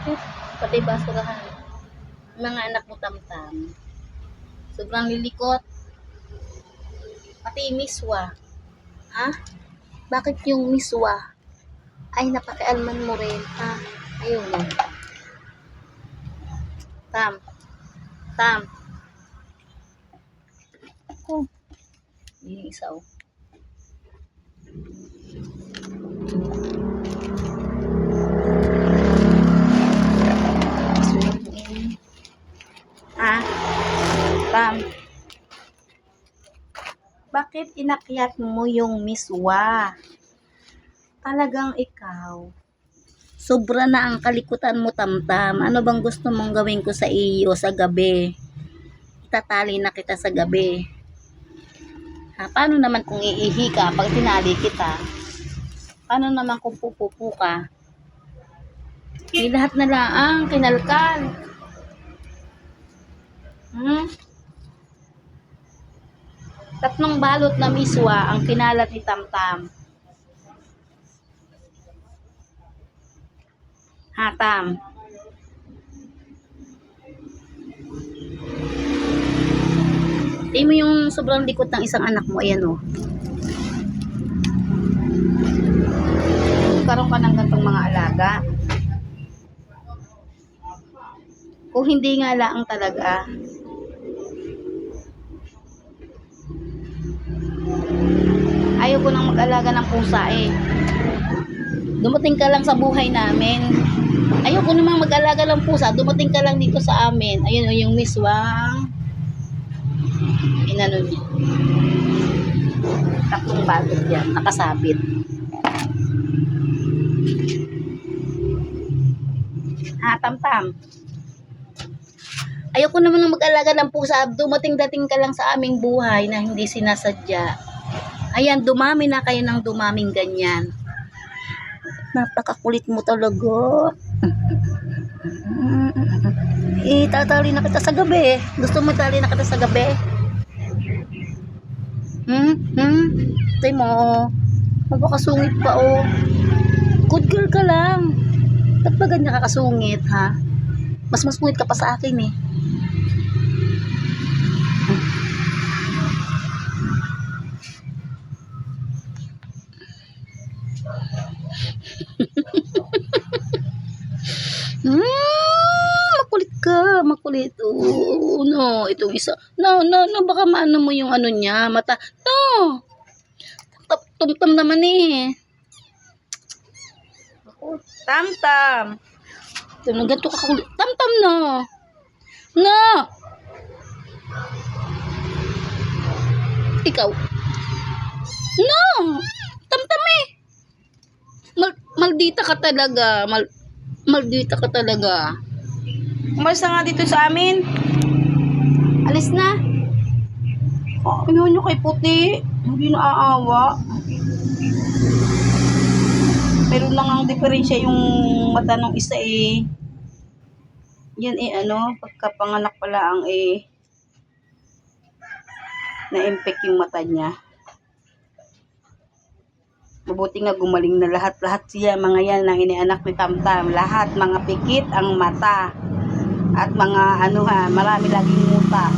Pati basurahan. Mga anak mo tamtam. Sobrang lilikot. Pati miswa. Ha? Bakit yung miswa? Ay, napakialman mo rin. Ha? Ayaw mo. Tam. Tam. Oh. Yung isa oh. Ha? Tam. Bakit inakyat mo yung miswa? Talagang ikaw. Sobra na ang kalikutan mo, Tamtam. Ano bang gusto mong gawin ko sa iyo sa gabi? Itatali na kita sa gabi. Ha, paano naman kung iihi ka pag tinali kita? Paano naman kung pupupo ka? Di lahat na lang ang kinalkal. Hmm? Tatlong balot na miswa ang kinalat ni Tamtam. Hatam. Tingnan mo yung sobrang likot ng isang anak mo. Ayan o. Karoon ka ng gantong mga alaga. Kung hindi nga laang talaga, ko nang mag-alaga ng pusa eh. Dumating ka lang sa buhay namin. Ayaw ko namang mag-alaga ng pusa. Dumating ka lang dito sa amin. Ayun o, yung miswang. Inano niya. Tatlong balot yan. Nakasabit. Ha, tam-tam. Ayaw ko naman mag-alaga ng pusa. Dumating-dating ka lang sa aming buhay na hindi sinasadya. Ayan, dumami na kayo ng dumaming ganyan. Napakakulit mo talaga. Itatali na kita sa gabi. Gusto mo itali na kita sa gabi? Hmm? Hmm? Tay mo, oh. Pa, oh. Good girl ka lang. Ba't ba ganyan ka kasungit, ha? Mas masungit ka pa sa akin, eh. Ka, makulit. Oo, no, itong isa. No, no, no, baka maano mo yung ano niya, mata. No. Tumtam naman eh. Ako, tam-tam. Na, ganito ka kulit. Tam-tam no. No. Ikaw. No. Tam-tam eh. Mal maldita ka talaga. Mal maldita ka talaga. Umalis na nga dito sa amin. Alis na. Oh, ayaw nyo kay puti. Hindi naaawa. Meron lang ang diferensya yung mata ng isa eh. Yan eh ano, pagkapanganak pala ang eh na-impect yung mata niya. Mabuti nga gumaling na lahat-lahat siya, mga yan ang inianak ni Tamtam. Lahat, mga pikit ang mata. At mga ano ha, marami laging muta.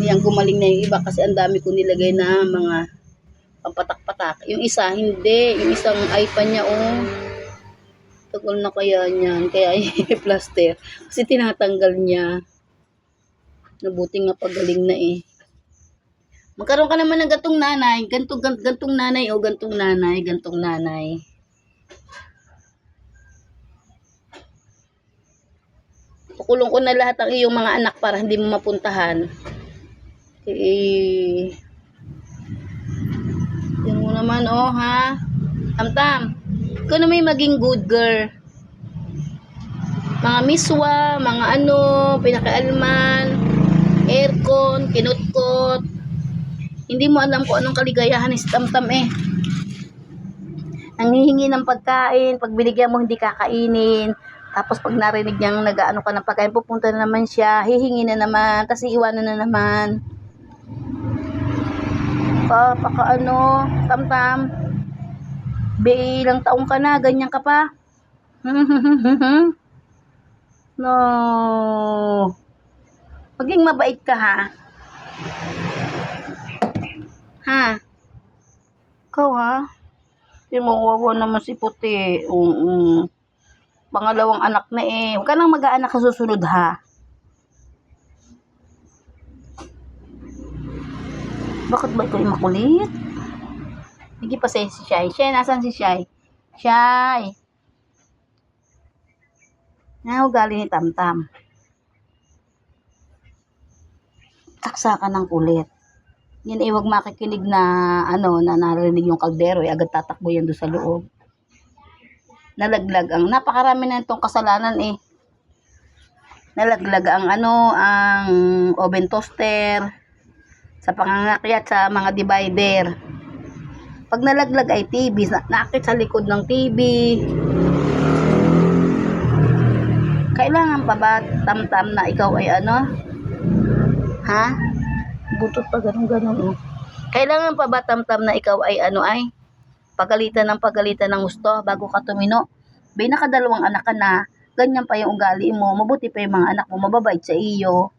Yan, gumaling na yung iba kasi ang dami ko nilagay na mga pampatak-patak. Yung isa, hindi. Yung isang iPad niya, oh. Tagal na kaya niyan. Kaya i-plaster. Kasi tinatanggal niya. Nabuti nga pagaling na eh. Magkaroon ka naman ng gantong nanay, gantong, gantong, nanay o gantong nanay, gantong nanay. Kukulong ko na lahat ang iyong mga anak para hindi mo mapuntahan. Eh, yun mo naman, oh, ha? Tamtam, ikaw na may maging good girl. Mga miswa, mga ano, pinakaalman, aircon, kinutkot, hindi mo alam kung anong kaligayahan ni si Tamtam eh. Nangihingi ng pagkain, pag binigyan mo hindi kakainin. Tapos pag narinig niyang nag-ano ka ng pagkain, pupunta na naman siya, hihingi na naman, tapos iiwanan na naman. Pa, paka ano, Tamtam. Be, ilang taong ka na, ganyan ka pa. No. Maging mabait ka ha. Ha? Ikaw ha? Hindi mo naman si puti. Oo. Pangalawang anak na eh. Huwag ka nang mag-aanak sa susunod ha. Bakit ba ikaw yung makulit? Hindi pa si Shai. Shai, nasan si Shai? Shai. Na ugali ni Tamtam. Taksa ka ng kulit. Yan eh, wag makikinig na ano, na narinig yung kaldero, eh, agad tatakbo yan doon sa loob. Nalaglag ang, napakarami na itong kasalanan eh. Nalaglag ang ano, ang oven toaster, sa pangangakyat sa mga divider. Pag nalaglag ay TV, na naakit sa likod ng TV. Kailangan pa ba tamtam na ikaw ay ano? Ha? Butot pa ganun ganun oh. Kailangan pa ba tamtam na ikaw ay ano ay? Pagalitan ng pagalitan ng gusto bago ka tumino. Bay nakadalawang anak ka na, ganyan pa yung ugali mo, mabuti pa yung mga anak mo, mababait sa iyo.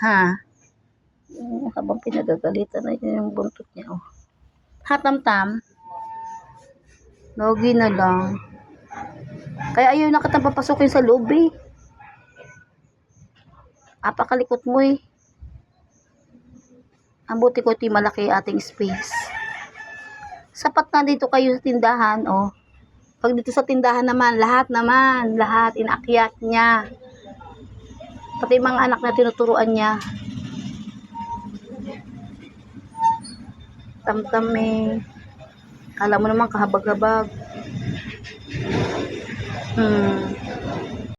Ha? Habang pinagagalitan na yun yung buntot niya, oh. Hatam-tam. Logi na lang. Kaya ayaw na kitang papasukin sa loob, eh. Apakalikot mo, eh. Ang buti ko, ito malaki ating space. Sapat na dito kayo sa tindahan, oh. Pag dito sa tindahan naman, lahat naman, lahat, inaakyat niya. Pati mga anak na tinuturuan niya. Tamtam eh. Kala mo naman kahabag-habag. Hmm.